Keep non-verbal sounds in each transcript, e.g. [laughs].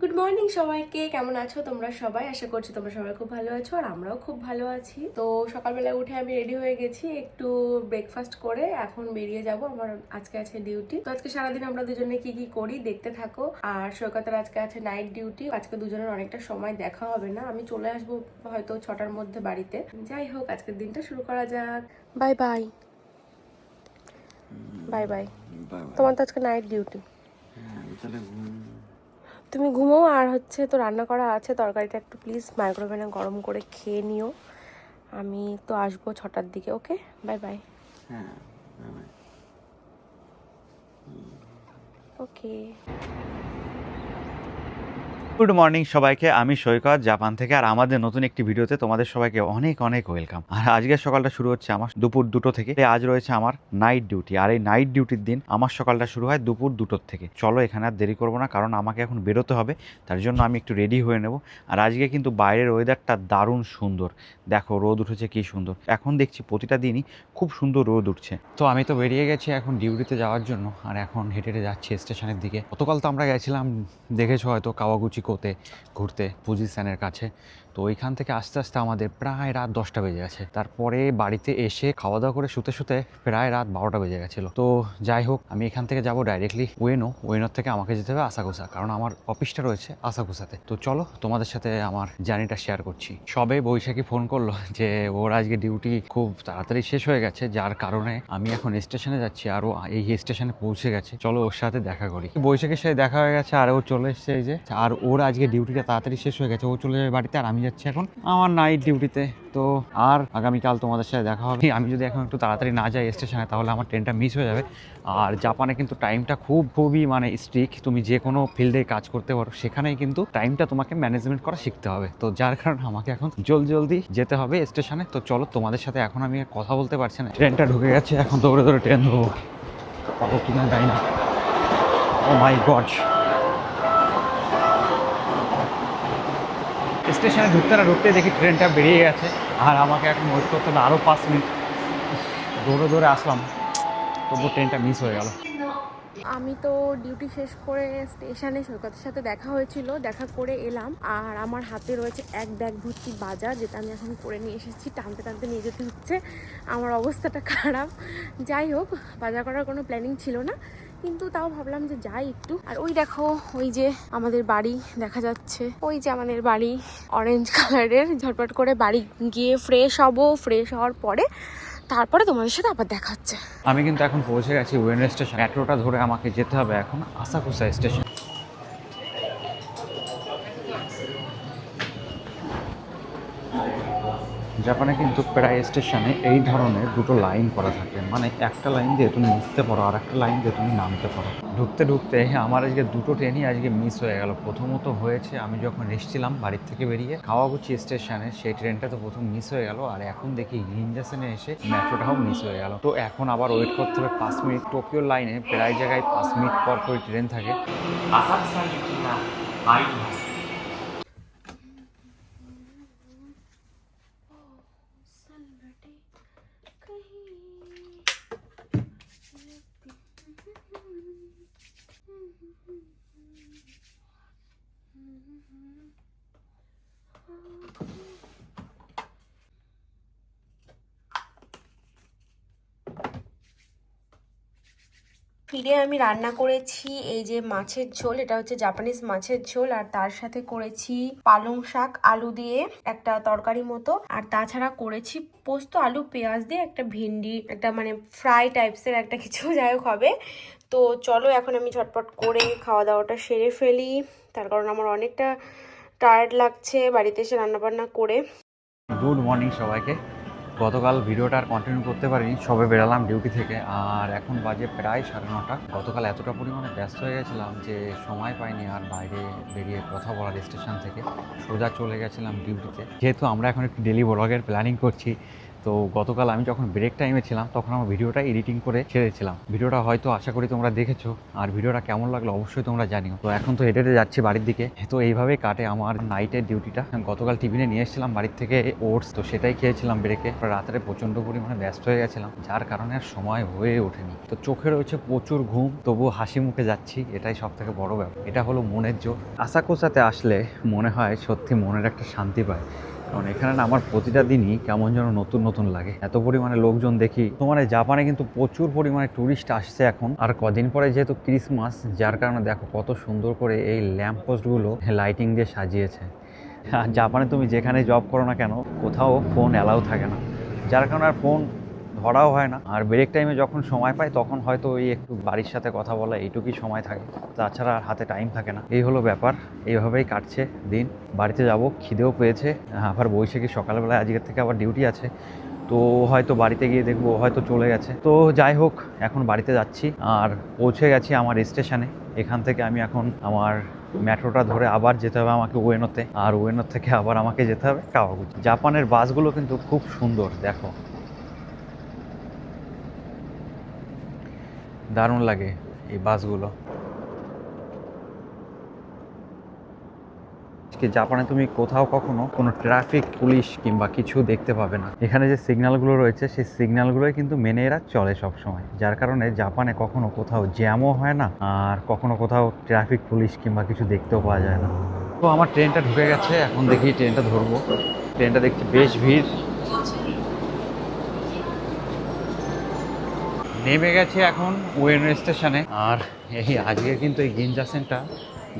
Good morning সবাইকে কেমন আছো তোমরা সবাই? আশা করছি তোমরা সবাই খুব ভালো আছো আর আমরাও খুব ভালো আছি। তো সকালবেলা উঠে আমি রেডি হয়ে গেছি একটু ব্রেকফাস্ট করে এখন বেরিয়ে যাব আমার আজকে আছে ডিউটি তো আজকে সারাদিন আমরা দুজনে কি কি করি দেখতে থাকো। আর সৈকতের আজকে আছে নাইট ডিউটি আজকে দুজনের অনেকটা সময় দেখা হবে না। আমি চলে আসব হয়তো ছটার মধ্যে বাড়িতে। যাই হোক আজকের দিনটা শুরু করা যাক। বাই বাই বাই বাই তোমার তো আজকে নাইট ডিউটি হ্যাঁ, তাহলে ঘুম তুমি ঘুমোও আর হচ্ছে তো রান্না করা আছে তরকারিটা একটু প্লিজ মাইক্রোওভেনে গরম করে খেয়ে নিও। আমি তো আসব ছটার দিকে ওকে বাই বাই হ্যাঁ ওকে গুড মর্নিং সবাইকে, আমি সৈকত, জাপান থেকে, আর আমাদের নতুন একটি ভিডিওতে তোমাদের সবাইকে অনেক অনেক ওয়েলকাম। আর আজকের সকালটা শুরু হচ্ছে আমার দুপুর দুটো থেকে। আজ রয়েছে আমার নাইট ডিউটি, আর এই নাইট ডিউটির দিন আমার সকালটা শুরু হয় দুপুর দুটোর থেকে। চলো এখানে আর দেরি করব না, কারণ আমাকে এখন বেরোতে হবে, তার জন্য আমি একটু রেডি হয়ে নেব। আর আজকে কিন্তু বাইরের ওয়েদারটা দারুণ সুন্দর। দেখো, রোদ উঠেছে, কি সুন্দর। এখন দেখছি প্রতিটা দিনই খুব সুন্দর রোদ উঠছে। তো আমি তো বেরিয়ে গেছি এখন ডিউটিতে যাওয়ার জন্য, আর এখন হেঁটে হেঁটে যাচ্ছি স্টেশনের দিকে। গতকাল তো আমরা গেছিলাম, দেখেছ হয়তো, কাওয়াগুচি কোতে ঘুরতে পজিশনের কাছে। তো ওইখান থেকে আস্তে আস্তে আমাদের প্রায় রাত দশটা বেজে গেছে। তারপরে বাড়িতে এসে খাওয়া দাওয়া করে শুতে শুতে প্রায় রাত বারোটা বেজে গেছিল। তো যাই হোক, আমি এখান থেকে যাব ডাইরেক্টলি ওয়েনো ওয়েনোর থেকে আমাকে যেতে হবে আসাকুসা কারণ আমার অফিসটা রয়েছে আসাকুসাতে তো চলো, তোমাদের সাথে আমার জার্নিটা শেয়ার করছি। সবে বৈশাখী ফোন করল যে, ওর আজকে ডিউটি খুব তাড়াতাড়ি শেষ হয়ে গেছে, যার কারণে আমি এখন স্টেশনে যাচ্ছি আর ও এই স্টেশনে পৌঁছে গেছে। চলো ওর সাথে দেখা করি। বৈশাখীর সাথে দেখা হয়ে গেছে, আর ও চলে এসছে এই যে। আর ওর আজকে ডিউটিটা তাড়াতাড়ি শেষ হয়ে গেছে, ও চলে যাবে বাড়িতে আর আমি যাচ্ছি এখন আমার নাইট ডিউটিতে তো আর আগামীকাল তোমাদের সাথে দেখা হবে। আমি যদি এখন একটু তাড়াতাড়ি না যাই স্টেশনে তাহলে আমার ট্রেনটা মিস হয়ে যাবে। আর জাপানে কিন্তু টাইমটা খুব, খুবই মানে স্ট্রিক তুমি যে কোনো ফিল্ডে কাজ করতে পারো, সেখানেই কিন্তু টাইমটা তোমাকে ম্যানেজমেন্ট করা শিখতে হবে। তো যার কারণে আমাকে এখন জলদি জলদি যেতে হবে স্টেশনে তো চলো, তোমাদের সাথে এখন আমি কথা বলতে পারছি না। ট্রেনটা ঢুকে গেছে, এখন দৌড়ে দৌড়ে ট্রেন ধরবো। পাবো কিনা যাই না। ও মাই গড স্টেশনে ঢুকতে না ঢুকতে দেখি ট্রেনটা বেরিয়ে গেছে। আর আমাকে এখন ওয়েট করতে হবে আরও পাঁচ মিনিট দৌড়ে দৌড়ে আসলাম। তবু ট্রেনটা মিস হয়ে গেল। আমি তো ডিউটি শেষ করে স্টেশনে সৈকতের সাথে দেখা হয়েছিল, দেখা করে এলাম। আর আমার হাতে রয়েছে এক ব্যাগ ভর্তি বাজার যেটা আমি এখন করে নিয়ে এসেছি। টানতে টানতে নিয়ে যেতে হচ্ছে। আমার অবস্থাটা খারাপ। যাই হোক, বাজার করার কোনো প্ল্যানিং ছিল না। কিন্তু তাও ভাবলাম যে যাই একটু। আর ওই দেখো, ওই যে আমাদের বাড়ি দেখা যাচ্ছে। ওই যে আমাদের বাড়ি অরেঞ্জ কালারের ঝটপট করে বাড়ি গিয়ে ফ্রেশ হব। ফ্রেশ হওয়ার পরে তারপরে তোমাদের সাথে আবার দেখা হচ্ছে। আমি কিন্তু এখন পৌঁছে গেছি ওয়েন স্টেশন মেট্রোটা ধরে আমাকে যেতে হবে এখন আসাকুসা স্টেশন জাপানে কিন্তু প্রায় স্টেশনে এই ধরনের দুটো লাইন করা থাকে। মানে একটা লাইন দিয়ে তুমি উঠতে পারো আর একটা লাইন দিয়ে তুমি নামতে পারো। ঢুকতে ঢুকতে আমার আজকে দুটো ট্রেনই আজকে মিস হয়ে গেল। প্রথমত হয়েছে আমি যখন এসেছিলাম বাড়ির থেকে বেরিয়ে কাওয়াগুচি স্টেশনে, সেই ট্রেনটা তো প্রথম মিস হয়ে গেল। আর এখন দেখি গিঞ্জাসেনে এসে মেট্রোটাও মিস হয়ে গেল। তো এখন আবার ওয়েট করতে হবে পাঁচ মিনিট। টোকিও লাইনে প্রায় জায়গায় পাঁচ মিনিট পর পর ট্রেন থাকে। ফিরে আমি রান্না করেছি, এই যে মাছের ঝোল, এটা হচ্ছে জাপানিজ মাছের ঝোল, আর তার সাথে করেছি পালং শাক, আলু দিয়ে একটা তরকারি মতো। আর তাছাড়া করেছি পোস্ত, আলু, পেঁয়াজ দিয়ে একটা ভেন্ডি, একটা মানে ফ্রাই টাইপসের একটা কিছু, [laughs] যাই হোক হবে। তো চলো, এখন আমি ঝটপট করে খাওয়া দাওয়াটা সেরে ফেলি। তার কারণ আমার অনেকটা টায়ার্ড লাগছে বাড়িতে এসে রান্নাবান্না করে। গুড মর্নিং সবাইকে। গতকাল ভিডিওটা আর কন্টিনিউ করতে পারিনি, সবে বেরালাম ডিউটি থেকে। আর এখন বাজে প্রায় সাড়ে নটা। গতকাল এতটা পরিমাণে ব্যস্ত হয়ে গেছিলাম যে সময় পাইনি আর বাইরে বেরিয়ে কথা বলার স্টেশন থেকে। সোজা চলে গেছিলাম ডিউটিতে যেহেতু আমরা এখন একটু ডেলি ব্লগের প্ল্যানিং করছি তো গতকাল আমি যখন ব্রেক টাইমে ছিলাম, তখন আমার ভিডিওটা এডিটিং করে ছেড়েছিলাম ভিডিওটা হয়তো আশা করি তোমরা দেখেছ, আর ভিডিওটা কেমন লাগল অবশ্যই তোমরা জানিও। তো এখন তো হেঁটে যাচ্ছি বাড়ির দিকে, তো এইভাবেই কাটে আমার নাইটের ডিউটিটা গতকাল টিফিনে নিয়ে এসেছিলাম বাড়ির থেকে ওটস তো সেটাই খেয়েছিলাম ব্রেকে রাত্রে প্রচণ্ড পরিমাণে ব্যস্ত হয়ে গেছিলাম, যার কারণে আর সময় হয়ে ওঠেনি। তো চোখে রয়েছে প্রচুর ঘুম, তবুও হাসি মুখে যাচ্ছি, এটাই সব থেকে বড় ব্যাপার। এটা হলো মনের জোর। আশা কোষাতে আসলে মনে হয় সত্যি মনের একটা শান্তি পায়। কারণ এখানে না আমার প্রতিটা দিনই কেমন যেন নতুন নতুন লাগে। এত পরিমাণে লোকজন দেখি। তো মানে জাপানে কিন্তু প্রচুর পরিমাণে ট্যুরিস্ট আসছে এখন। আর কদিন পরে যেহেতু ক্রিসমাস, যার কারণে দেখো কত সুন্দর করে এই ল্যাম্প পোস্টগুলো লাইটিং দিয়ে সাজিয়েছে। আর জাপানে তুমি যেখানে জব করো না কেন, কোথাও ফোন অ্যালাউ থাকে না। যার কারণে আর ফোন ধরাও হয় না। আর ব্রেক টাইমে যখন সময় পাই, তখন হয়তো ওই একটু বাড়ির সাথে কথা বলা এইটুকুই সময় থাকে। তাছাড়া আর হাতে টাইম থাকে না। এই হলো ব্যাপার। এইভাবেই কাটছে দিন। বাড়িতে যাব, খিদেও পেয়েছে। আবার বৈশাখী সকালবেলায় আজকের থেকে আবার ডিউটি আছে। তো হয়তো বাড়িতে গিয়ে দেখব হয়তো চলে গেছে। তো যাই হোক, এখন বাড়িতে যাচ্ছি। আর পৌঁছে গেছি আমার স্টেশনে এখান থেকে আমি এখন আমার মেট্রোটা ধরে আবার যেতে হবে আমাকে ওয়েনোতে আর ওয়েনোর থেকে আবার আমাকে যেতে হবে কাওয়াগুচি। জাপানের বাসগুলো কিন্তু খুব সুন্দর, দেখো। দারুণ লাগে এই বাসগুলো। আজকে জাপানে তুমি কোথাও কখনো কোনো ট্রাফিক, পুলিশ কিংবা কিছু দেখতে পাবে না। এখানে যে সিগন্যালগুলো রয়েছে, সেই সিগন্যালগুলোই কিন্তু মেনে এরা চলে সব সময় যার কারণে জাপানে কখনো কোথাও জ্যামও হয় না, আর কখনো কোথাও ট্রাফিক, পুলিশ কিংবা কিছু দেখতেও পাওয়া যায় না। তো আমার ট্রেনটা ঢুকে গেছে, এখন দেখি ট্রেনটা ধরবো। ট্রেনটা দেখছি বেশ ভিড়। নেমে গেছে এখন ওয়েন স্টেশনে আর এই আজকে কিন্তু এই গিনজা সেন্টার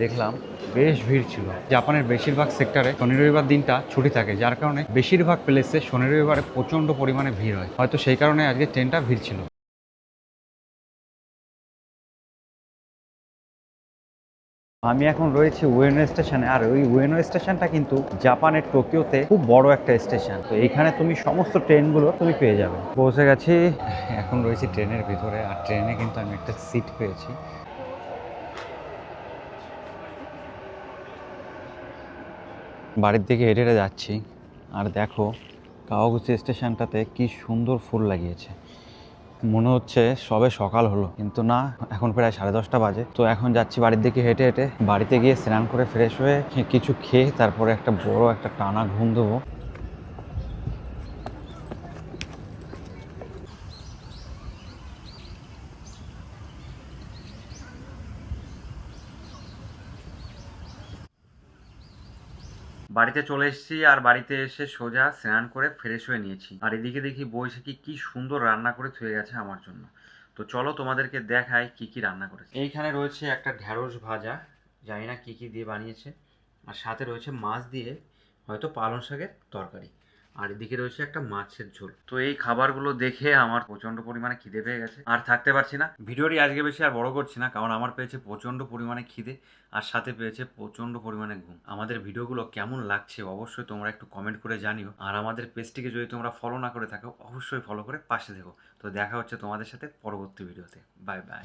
দেখলাম, বেশ ভিড় ছিল। জাপানের বেশিরভাগ সেক্টরে শনি রবিবার দিনটা ছুটি থাকে, যার কারণে বেশিরভাগ প্লেসে শনি রবিবারে প্রচণ্ড পরিমাণে ভিড় হয়। হয়তো সেই কারণে আজকে ট্রেনটা ভিড় ছিল। আমি এখন রয়েছি ওয়েনো স্টেশনে। আর ওই ওয়েনো স্টেশনটা কিন্তু জাপানের টোকিওতে খুব বড় একটা স্টেশন। তো এখানে তুমি সমস্ত ট্রেনগুলো তুমি পেয়ে যাবে। পৌঁছে গেছি। এখন রয়েছি ট্রেনের ভিতরে। আর ট্রেনে কিন্তু আমি একটা সিট পেয়েছি। বাড়ির দিকে হেঁটে হেঁটে যাচ্ছি। আর দেখো কাওয়াগুচি স্টেশনটাতে কি সুন্দর ফুল লাগিয়েছে। মনে হচ্ছে সবে সকাল হলো। কিন্তু না, এখন প্রায় সাড়ে দশটা বাজে। তো এখন যাচ্ছি বাড়ির দিকে হেঁটে হেঁটে। বাড়িতে গিয়ে স্নান করে ফ্রেশ হয়ে কিছু খেয়ে তারপরে একটা বড় একটা টানা ঘুম দেবো। বাড়িতে চলে এসেছি আর বাড়িতে এসে সোজা স্নান করে ফ্রেশ হয়ে নিয়েছি। আর এদিকে দেখি বৈশাখী কি সুন্দর রান্না করে থুয়ে গেছে আমার জন্য। তো চলো তোমাদেরকে দেখাই কি কি রান্না করেছে। এইখানে রয়েছে একটা ঢ্যাঁড়স ভাজা, জানি না কী কী দিয়ে বানিয়েছে। আর সাথে রয়েছে মাছ দিয়ে হয়তো পালং শাকের তরকারি। আর এদিকে রয়েছে একটা মাছের ঝোল। তো এই খাবারগুলো দেখে আমার প্রচণ্ড পরিমাণে খিদে পেয়ে গেছে। আর থাকতে পারছি না। ভিডিওটি আজকে বেশি আর বড় করছি না, কারণ আমার পেয়েছে প্রচণ্ড পরিমাণে খিদে, আর সাথে পেয়েছে প্রচণ্ড পরিমাণে ঘুম। আমাদের ভিডিওগুলো কেমন লাগছে অবশ্যই তোমরা একটু কমেন্ট করে জানিও। আর আমাদের পেজটিকে যদি তোমরা ফলো না করে থাকো, অবশ্যই ফলো করে পাশে থেকো। তো দেখা হচ্ছে তোমাদের সাথে পরবর্তী ভিডিওতে। Bye bye